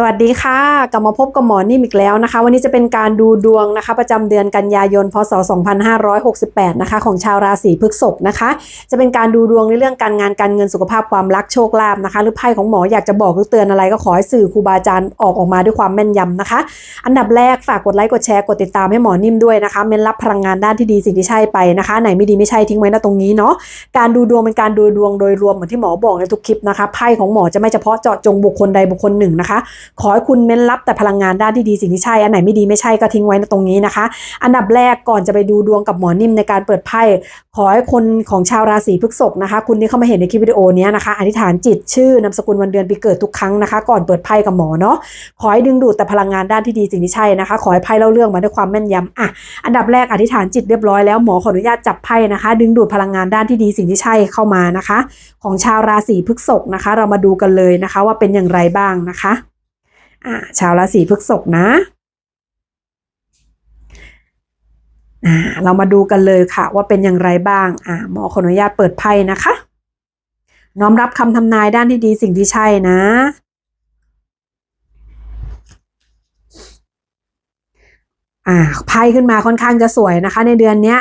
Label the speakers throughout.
Speaker 1: สวัสดีค่ะ กลับมาพบกับหมอนิ่มอีกแล้วนะคะ วันนี้จะเป็นการดูดวงนะคะ ประจำเดือนกันยายนพศ 2568 นะคะ ของชาวราศีพฤษภนะคะ จะเป็นการดูดวงในเรื่องการงานการเงินสุขภาพความรักโชคลาภนะคะ หรือไพ่ของหมออยากจะบอกหรือเตือนอะไรก็ขอให้สื่อครูบาอาจารย์ออกออกมาด้วยความแม่นยำนะคะ อันดับแรกฝากกดไลค์กดแชร์กดติดตามให้หมอนิ่มด้วยนะคะเม้นรับพลังงานด้านที่ดีสิ่งที่ใช่ไปนะคะ ไหนไม่ดีไม่ใช่ทิ้งไว้นะตรงนี้เนาะการดูดวงเป็นการดูดวงโดยรวมเหมือนที่หมอบอกในทุกคลิปนะคะไพ่ของหมอจะไม่เฉพาะเจาะจงบุคคลใดบุคคลหนึ่งนะคะขอให้คุณเม้นรับแต่พลังงานด้านที่ดีสิ่งที่ใช่ อันไหนไม่ดีไม่ใช่ก็ทิ้งไว้ในตรงนี้นะคะ อันดับแรกก่อนจะไปดูดวงกับหมอนิ่มในการเปิดไพ่ขอให้คนของชาวราศีพฤษภนะคะ คุณที่เข้ามาเห็นในคลิปวิดีโอนี้นะคะอธิษฐานจิตชื่อนามสกุลวันเดือนปีเกิดทุกครั้งนะคะ ก่อนเปิดไพ่กับหมอเนาะขอให้ดึงดูดแต่พลังงานด้านที่ดีสิ่งที่ใช่นะคะ ขอให้ไพ่เล่าเรื่องมาด้วยความแม่นยำอะอันดับแรกอธิษฐานจิตเรียบร้อยแล้วหมอขออนุญาตจับไพ่นะคะ ดึงดูดพลังงานด้านที่ดีสิ่งที่ใช่เข้ามานะคะ ของชาวราศีพฤษภนะคะ เรามาดูกันเลยนะคะ ว่าเป็นอย่างไรบ้างนะคะ อ่าชาวราศีพฤษภนะอ่าเรามาดูกันเลยค่ะ ว่าเป็นอย่างไรบ้างอ่าหมอขออนุญาตเปิดไพ่นะคะ น้อมรับคำทำนายด้านที่ดีสิ่งที่ใช่นะอ่าไพ่ขึ้นมาค่อนข้างจะสวยนะคะ ในเดือนเนี้ย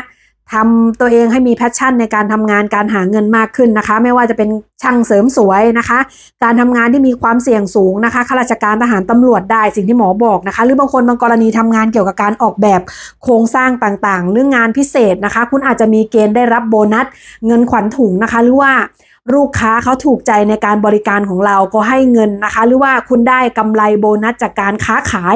Speaker 1: ทำตัวเองให้มีแพชชั่นในการทำงานการหาเงินมากขึ้นนะคะ ไม่ว่าจะเป็นช่างเสริมสวยนะคะ การทำงานที่มีความเสี่ยงสูงนะคะข้าราชการทหารตำรวจได้สิ่งที่หมอบอกนะคะ หรือบางคนบางกรณีทำงานเกี่ยวกับการออกแบบโครงสร้างต่างๆ หรืองานพิเศษนะคะ คุณอาจจะมีเกณฑ์ได้รับโบนัส เงินขวัญถุงนะคะ หรือว่าลูกค้าเขาถูกใจในการบริการของเราก็ให้เงินนะคะ หรือว่าคุณได้กำไรโบนัสจากการค้าขาย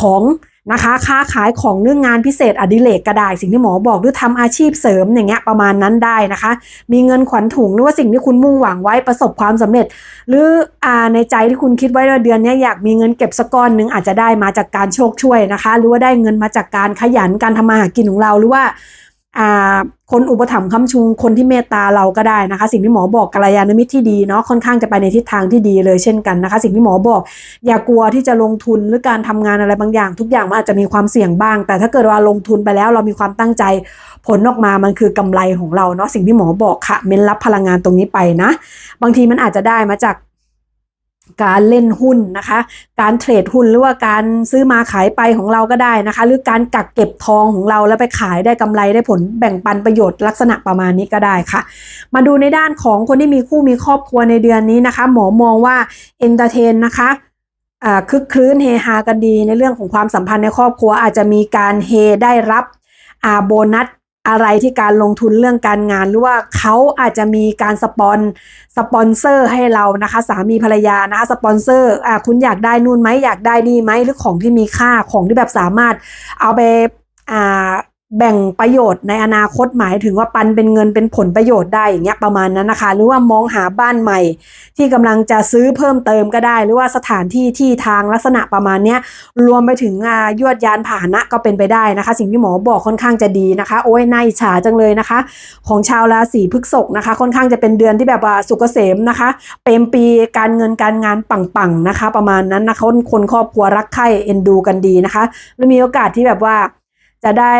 Speaker 1: ของ นะคะ ค้าขายของเรื่องงานพิเศษอดิเรกก็ได้ สิ่งที่หมอบอกหรือทำอาชีพเสริมอย่างเงี้ยประมาณนั้นได้นะคะ มีเงินขวัญถุงหรือว่าสิ่งที่คุณมุ่งหวังไว้ประสบความสำเร็จ หรืออ่าในใจที่คุณคิดไว้ว่าเดือนนี้อยากมีเงินเก็บสักก้อนหนึ่งอาจจะได้มาจากการโชคช่วยนะคะ หรือว่าได้เงินมาจากการขยันการทำมาหากินของเราหรือว่า คนอุปถัมภ์ค้ำชูคนที่เมตตาเราก็ได้นะคะ สิ่งที่หมอบอกกัลยาณมิตรที่ดีเนาะค่อนข้างจะไปในทิศทางที่ดีเลยเช่นกันนะคะ สิ่งที่หมอบอก อย่ากลัวที่จะลงทุนหรือการทำงานอะไรบางอย่าง ทุกอย่างมันอาจจะมีความเสี่ยงบ้าง แต่ถ้าเกิดว่าลงทุนไปแล้วเรามีความตั้งใจผลออกมามันคือกำไรของเราเนาะสิ่งที่หมอบอกค่ะ เม้นรับพลังงานตรงนี้ไปนะ บางทีมันอาจจะได้มาจาก การเล่นหุ้นนะคะ การเทรดหุ้นหรือว่าการซื้อมาขายไปของเราก็ได้นะคะ หรือการกักเก็บทองของเราแล้วไปขายได้กำไรได้ผลแบ่งปันประโยชน์ลักษณะประมาณนี้ก็ได้ค่ะ มาดูในด้านของคนที่มีคู่มีครอบครัวในเดือนนี้นะคะ หมอมองว่าเอนเตอร์เทนนะคะคึกคลื้นเฮฮากันดีในเรื่องของความสัมพันธ์ในครอบครัวอาจจะมีการเฮได้รับอาโบนัส อะไรที่การลงทุนเรื่องการงาน หรือว่าเขาอาจจะมีการสปอนสปอนเซอร์ให้เรานะคะ สามีภรรยานะคะสปอนเซอร์อ่าคุณอยากได้นู่นไหมอยากได้นี่ไหมหรือของที่มีค่าของที่แบบสามารถเอาไปอ่า แบ่งประโยชน์ในอนาคตหมายถึงว่าปันเป็นเงินเป็นผลประโยชน์ได้อย่างเงี้ยประมาณนั้นนะคะ หรือว่ามองหาบ้านใหม่ ที่กำลังจะซื้อเพิ่มเติมก็ได้ หรือว่าสถานที่ที่ทางลักษณะประมาณเนี้ยรวมไปถึงยวดยานพาหนะก็เป็นไปได้นะคะ สิ่งที่หมอบอกค่อนข้างจะดีนะคะ โอ้ยน่าอิจฉาจังเลยนะคะ ของชาวราศีพฤษภนะคะ ค่อนข้างจะเป็นเดือนที่แบบว่าสุกเกษมนะคะเปรมปีการเงินการงานปังๆนะคะ ประมาณนั้นนะคะคนครอบครัวรักใคร่เอ็นดูกันดีนะคะ และมีโอกาสที่แบบว่าจะได้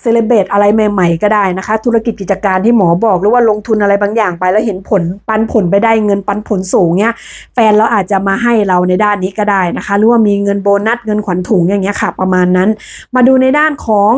Speaker 1: เซเลเบตอะไรใหม่ๆก็ได้นะคะ ธุรกิจกิจการที่หมอบอก หรือว่าลงทุนอะไรบางอย่างไปแล้วเห็นผลปันผลไปได้เงินปันผลสูงเนี้ย แฟนเราอาจจะมาให้เราในด้านนี้ก็ได้นะคะ หรือว่ามีเงินโบนัสเงินขวัญถุงอย่างเงี้ยค่ะ ประมาณนั้น มาดูในด้านของ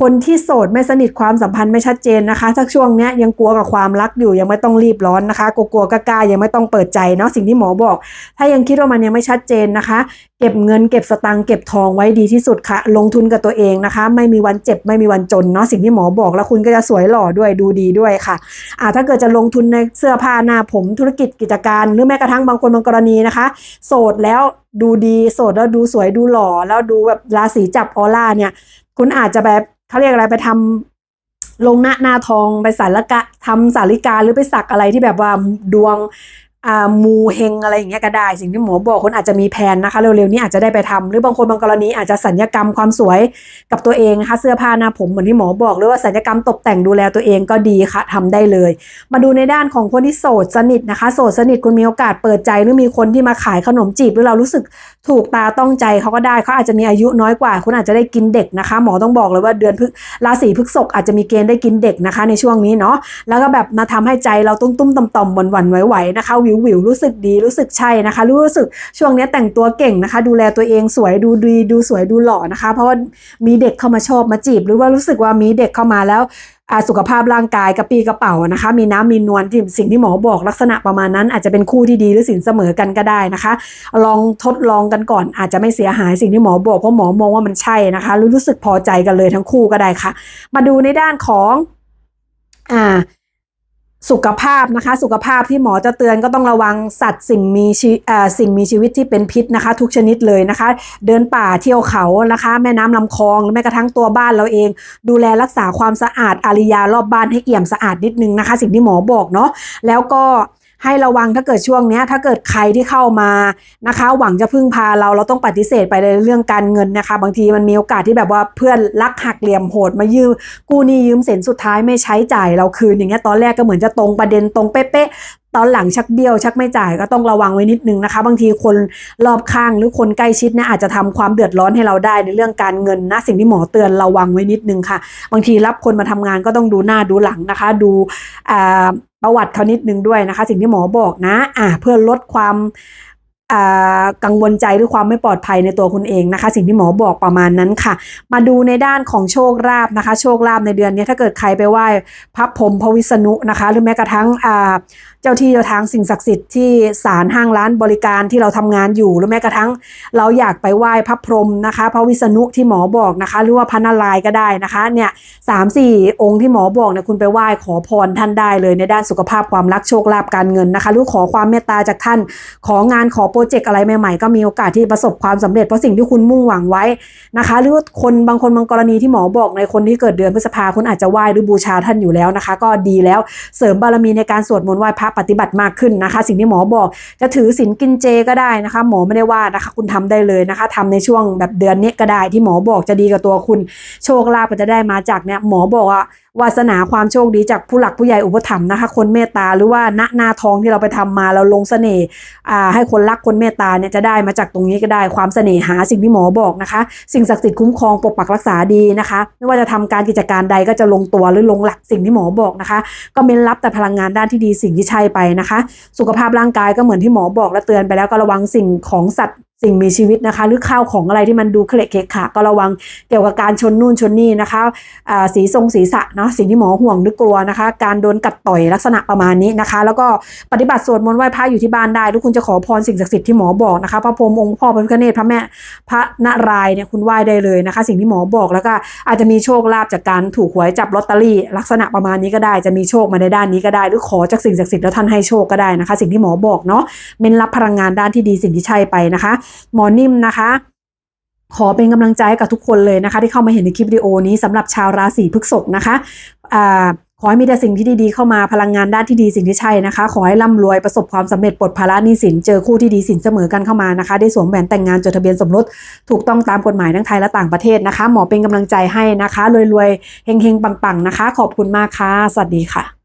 Speaker 1: คนที่โสดไม่สนิทความสัมพันธ์ไม่ชัดเจนนะคะถ้าช่วงเนี้ยยังกลัวกับความรักอยู่ยังไม่ต้องรีบร้อนนะคะกลัวๆกล้ายังไม่ต้องเปิดใจเนาะสิ่งที่หมอบอก ถ้ายังคิดว่ามันยังไม่ชัดเจนนะคะ เก็บเงินเก็บสตังค์เก็บทองไว้ดีที่สุดค่ะ ลงทุนกับตัวเองนะคะ ไม่มีวันเจ็บไม่มีวันจนเนาะสิ่งที่หมอบอกแล้วคุณก็จะสวยหล่อด้วยดูดีด้วยค่ะอ่าถ้าเกิดจะลงทุนในเสื้อผ้าหน้าผมธุรกิจกิจการ หรือแม้กระทั่งบางคนบางกรณีนะคะ โสดแล้วดูดีโสดแล้วดูสวยดูหล่อแล้วดูแบบราศีจับออร่าเนี่ย คุณอาจจะแบบ เขาเรียกอะไรไปทำลงหน้าหน้าทองไปสารกะทำสาริกาหรือไปสักอะไรที่แบบว่าดวง มูเฮงอะไรอย่างเงี้ยก็ได้ สิ่งที่หมอบอกคนอาจจะมีแผนนะคะ เร็วๆนี้อาจจะได้ไปทำหรือบางคนบางกรณีอาจจะสัญญกรรมความสวยกับตัวเองนะคะเสื้อผ้าหน้าผมเหมือนที่หมอบอก หรือว่าสัญญกรรมตกแต่งดูแลตัวเองก็ดีค่ะทำได้เลย มาดูในด้านของคนที่โสดสนิทนะคะ โสดสนิทคุณมีโอกาสเปิดใจหรือมีคนที่มาขายขนมจีบหรือเรารู้สึกถูกตาต้องใจเขาก็ได้เขาอาจจะมีอายุน้อยกว่า คุณอาจจะได้กินเด็กนะคะ หมอต้องบอกเลยว่าเดือนพฤราศีพฤษภอาจจะมีเกณฑ์ได้กินเด็กนะคะ ในช่วงนี้เนาะแล้วก็แบบมาทำให้ใจเราตุ้มๆต่อมๆหวั่นๆไหวๆนะคะวิววิวรู้สึกดีรู้สึกใช่นะคะ รู้สึกช่วงนี้แต่งตัวเก่งนะคะ ดูแลตัวเองสวยดูดีดูสวยดูหล่อนะคะ เพราะว่ามีเด็กเข้ามาชอบมาจีบ หรือว่ารู้สึกว่ามีเด็กเข้ามาแล้วสุขภาพร่างกายกระปีกระเป๋านะคะ มีน้ำมีนวลที่สิ่งที่หมอบอกลักษณะประมาณนั้น อาจจะเป็นคู่ที่ดีหรือสินเสมอกันก็ได้นะคะ ลองทดลองกันก่อน อาจจะไม่เสียหายสิ่งที่หมอบอกเพราะหมอมองว่ามันใช่นะคะรู้รู้สึกพอใจกันเลยทั้งคู่ก็ได้ค่ะ มาดูในด้านของอ่า สุขภาพนะคะ สุขภาพที่หมอจะเตือนก็ต้องระวังสัตว์สิ่งมีชีสิ่งมีชีวิตที่เป็นพิษนะคะ ทุกชนิดเลยนะคะ เดินป่าเที่ยวเขานะคะ แม่น้ำลำคลองหรือแม้กระทั่งตัวบ้านเราเอง ดูแลรักษาความสะอาดอาริยารอบบ้านให้เอี่ยมสะอาดนิดนึงนะคะ สิ่งที่หมอบอกเนาะแล้วก็ ให้ระวังถ้าเกิดช่วงนี้ถ้าเกิดใครที่เข้ามานะคะ หวังจะพึ่งพาเราเราต้องปฏิเสธไปในเรื่องการเงินนะคะ บางทีมันมีโอกาสที่แบบว่าเพื่อนลักหักเหลี่ยมโหดมายืมกู้หนี้ยืมเสินสุดท้ายไม่ใช้จ่ายเราคืนอย่างเงี้ยตอนแรกก็เหมือนจะตรงประเด็นตรงเป๊ะๆตอนหลังชักเบี้ยวชักไม่จ่ายก็ต้องระวังไว้นิดนึงนะคะ บางทีคนรอบข้างหรือคนใกล้ชิดเนี่ยอาจจะทำความเดือดร้อนให้เราได้ในเรื่องการเงินนะสิ่งที่หมอเตือนระวังไว้นิดนึงค่ะ บางทีรับคนมาทำงานก็ต้องดูหน้าดูหลังนะคะ ดูอ่า ประวัติเขานิดนึงด้วยนะคะ สิ่งที่หมอบอกนะ อ่าเพื่อลดความ กังวลใจหรือความไม่ปลอดภัยในตัวคุณเองนะคะ สิ่งที่หมอบอกประมาณนั้นค่ะ มาดูในด้านของโชคลาภนะคะ โชคลาภในเดือนนี้ถ้าเกิดใครไปไหว้พระพรหมพระวิษณุนะคะ หรือแม้กระทั่งเจ้าที่เจ้าทางสิ่งศักดิ์สิทธิ์ที่ศาลห้างร้านบริการที่เราทำงานอยู่หรือแม้กระทั่ง เราอยากไปไหว้พระพรหมนะคะ พระวิษณุที่หมอบอกนะคะ หรือว่าพระนารายก็ได้นะคะเนี่ยสามสี่องค์ที่หมอบอกเนี่ยคุณไปไหว้ขอพรท่านได้เลยในด้านสุขภาพความรักโชคลาภการเงินนะคะหรือขอความเมตตาจากท่านของานขอโปรเจกต์อะไรใหม่ๆ ก็มีโอกาสที่ประสบความสำเร็จเพราะสิ่งที่คุณมุ่งหวังไว้นะคะ หรือว่าคนบางคนบางกรณีที่หมอบอกในคนที่เกิดเดือนพฤษภาคุณอาจจะไหว้หรือบูชาท่านอยู่แล้วนะคะ ก็ดีแล้วเสริมบารมีในการสวดมนต์ไหว้พระปฏิบัติมากขึ้นนะคะ สิ่งที่หมอบอกจะถือศีลกินเจก็ได้นะคะ หมอไม่ได้ว่านะคะ คุณทำได้เลยนะคะทำในช่วงแบบเดือนนี้ก็ได้ที่หมอบอกจะดีกับตัวคุณ โชคลาภก็จะได้มาจากเนี่ยหมอบอกว่าวาสนาความโชคดีจากผู้หลักผู้ใหญ่อุปถัมภ์นะคะ คนเมตตาหรือว่าณหน้าทองที่เราไปทำมาเราลงเสน่ห์ให้คนรักคนเมตตาเนี่ยจะได้มาจากตรงนี้ก็ได้ความเสน่หาสิ่งที่หมอบอกนะคะ สิ่งศักดิ์สิทธิ์คุ้มครองปกปักรักษาดีนะคะ ไม่ว่าจะทำการกิจการใดก็จะลงตัวหรือลงหลักสิ่งที่หมอบอกนะคะ ก็เม้นรับแต่พลังงานด้านที่ดีสิ่งที่ใช่ไปนะคะ สุขภาพร่างกายก็เหมือนที่หมอบอกและเตือนไปแล้วก็ระวังสิ่งของสัตว์ สิ่งมีชีวิตนะคะ หรือข้าวของอะไรที่มันดูเคละเกะขะก็ระวังเกี่ยวกับการชนนู่นชนนี่นะคะสีทรงศีรษะเนาะสิ่งที่หมอห่วงหรือกลัวนะคะ การโดนกัดต่อยลักษณะประมาณนี้นะคะ แล้วก็ปฏิบัติสวดมนต์ไหว้พระอยู่ที่บ้านได้หรือคุณจะขอพรสิ่งศักดิ์สิทธิ์ที่หมอบอกนะคะพระพรหมองค์พ่อพระพิฆเนศพระแม่พระนารายณ์เนี่ยคุณไหว้ได้เลยนะคะ สิ่งที่หมอบอกแล้วก็อาจจะมีโชคลาภจากการถูกหวยจับลอตเตอรี่ ลักษณะประมาณนี้ก็ได้จะมีโชคมาในด้านนี้ก็ได้ หรือขอจากสิ่งศักดิ์สิทธิ์แล้วท่านให้โชคก็ได้นะคะ สิ่งที่หมอบอกเนาะเม้นรับพลังงานด้านที่ดีสิ่งที่ใช่ไปนะคะหมอนิ่มนะคะ ขอเป็นกำลังใจกับทุกคนเลยนะคะ ที่เข้ามาเห็นในคลิปวิดีโอนี้สำหรับชาวราศีพฤษภนะคะขอให้มีแต่สิ่งที่ดีๆเข้ามาพลังงานด้านที่ดีสิ่งที่ใช่นะคะ ขอให้ร่ำรวยประสบความสำเร็จปลดภาระหนี้สินเจอคู่ที่ดีสินเสมอกันเข้ามานะคะ ได้สวมแหวนแต่งงานจดทะเบียนสมรสถูกต้องตามกฎหมายทั้งไทยและต่างประเทศนะคะ หมอเป็นกำลังใจให้นะคะรวยๆเฮงๆปังๆนะคะ ขอบคุณมากค่ะสวัสดีค่ะ